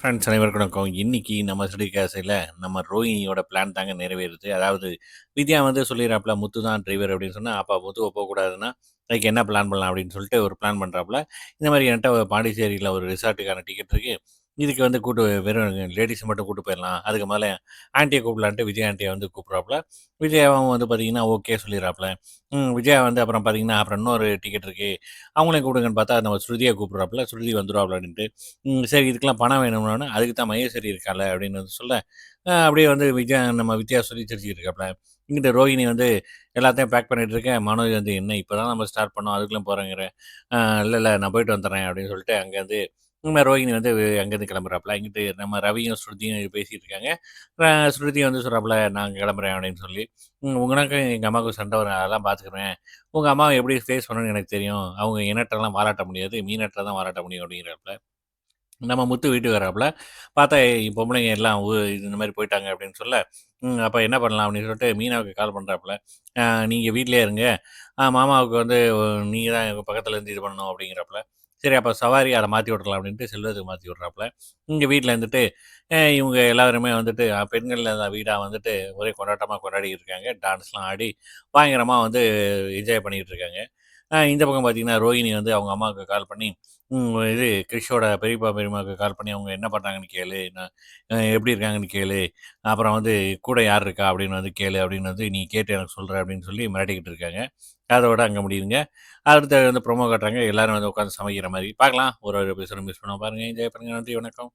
Friends அனைவருக்கும் வணக்கம். இன்றைக்கி நம்ம ஸ்டடி நம்ம ரோஹினியோட பிளான் தாங்க நிறைவேறுது. அதாவது வித்யா வந்து சொல்லிடுறாப்புல "முத்து தான் டிரைவர்" அப்படின்னு சொன்னால் அப்பா முத்துவை போகக்கூடாதுன்னா அதுக்கு என்ன பிளான் பண்ணலாம் அப்படின்னு சொல்லிட்டு ஒரு பிளான் பண்ணுறாப்புல இந்த மாதிரி என்கிட்ட பாண்டிச்சேரியில் ஒரு ரிசார்ட்டுக்கான டிக்கெட் இருக்குது இதுக்கு வந்து கூட்டு வெறும் லேடீஸ மட்டும் கூட்டு போயிடலாம் அதுக்கு மேலே ஆண்டியை கூப்பிடலான்ட்டு விஜய் ஆண்டியை வந்து கூப்பிட்றாப்புல விஜயாவும் வந்து பார்த்தீங்கன்னா, ஓகே சொல்லிடுறாப்புல விஜயா வந்து அப்புறம் பார்த்தீங்கன்னா, அப்புறம் இன்னொரு டிக்கெட் இருக்குது அவங்களையும் கூப்பிடுங்கன்னு பார்த்தா, நம்ம ஸ்ருதியை கூப்பிட்றாப்புல ஸ்ருதி வந்துடுவாப்புல அப்படின்ட்டு. சரி இதுக்கெல்லாம் பணம் வேணும்னு அதுக்கு தான் மகேஸ்வரி இருக்கால்ல அப்படின்னு வந்து சொல்ல, அப்படியே வந்து விஜயா நம்ம வித்யா சொல்லி சிரிச்சுக்கிட்டு இருக்காப்புல. இங்கிட்ட ரோஹிணி வந்து எல்லாத்தையும் பேக் பண்ணிகிட்டு இருக்கேன். மனோஜ் வந்து, "என்ன இப்போ தான் நம்ம ஸ்டார்ட் பண்ணோம். அதுக்கெல்லாம் போகிறேங்கிற இல்லை இல்லை நான் போயிட்டு வந்துடுறேன் அப்படின்னு சொல்லிட்டு அங்கேருந்து நம்ம ரோஹிணி வந்து அங்கேருந்து கிளம்புறாப்புல. இங்கிட்டு நம்ம ரவியும், ஸ்ருதியும் பேசிகிட்டு இருக்காங்க. அ ஸ்ருதி வந்து சொல்கிறாப்புல "நான் கிளம்புறேன்" அப்படின்னு சொல்லி. உங்களுக்கும் எங்கள் அம்மாவுக்கு சண்டை வரும். அதெல்லாம் பார்த்துக்குறேன் உங்கள் அம்மாவை எப்படி ஃபேஸ் பண்ணணும்னு எனக்கு தெரியும். அவங்க இனட்டெல்லாம் பாராட்ட முடியாது. மீனற்ற தான் பாராட்ட முடியும்" அப்படிங்கிறாப்புல. நம்ம முத்து வீட்டுக்கு வராப்புல. பார்த்தா பொம்பளைங்க எல்லாம் ஊ இந்த மாதிரி போயிட்டாங்க அப்படின்னு சொல்ல, அப்போ என்ன பண்ணலாம் அப்படின்னு சொல்லிட்டு மீனாவுக்கு கால் பண்ணுறாப்புல நீங்கள் நீங்க இருங்க. மாமாவுக்கு வந்து நீங்கள் தான் எங்கள் பக்கத்துல இருந்து இது பண்ணணும்" அப்படிங்கிறப்பல சரி அப்போ சவாரி அதை மாற்றி விட்டுறலாம் அப்படின்ட்டு செல்வத்துக்கு மாற்றி விட்றாப்புல இங்கே வீட்டில் இருந்துட்டு இவங்க எல்லாருமே வந்துட்டு பெண்கள் வீடாக வந்துட்டு ஒரே கொண்டாட்டமாக கொண்டாடி இருக்காங்க. டான்ஸ்லாம் ஆடி பயங்கரமாக வந்து என்ஜாய் பண்ணிகிட்டு இருக்காங்க. இந்த பக்கம் பார்த்தீங்கன்னா, ரோஹிணி வந்து அவங்க அம்மாவுக்கு கால் பண்ணி, இது கிரிஷோட பெரியப்பா, பெரியம்மாவுக்கு கால் பண்ணி அவங்க என்ன பண்ணுறாங்கன்னு கேளு. என்ன எப்படி இருக்காங்கன்னு கேளு. அப்புறம் வந்து கூட யார் இருக்கா அப்படின்னு வந்து கேளு அப்படின்னு வந்து நீ கேட்டு எனக்கு சொல்கிற அப்படின்னு சொல்லி மிரட்டிக்கிட்டு இருக்காங்க. அதோட அங்கே முடியுதுங்க. அடுத்து வந்து ப்ரோமோ காட்டுறாங்க. எல்லாரும் வந்து உட்காந்து சமைக்கிற மாதிரி பார்க்கலாம். ஒரு ஒரு எபிசோட மிஸ் பண்ண பாருங்கள் என்ஜாய் பண்ணுங்க. நன்றி, வணக்கம்.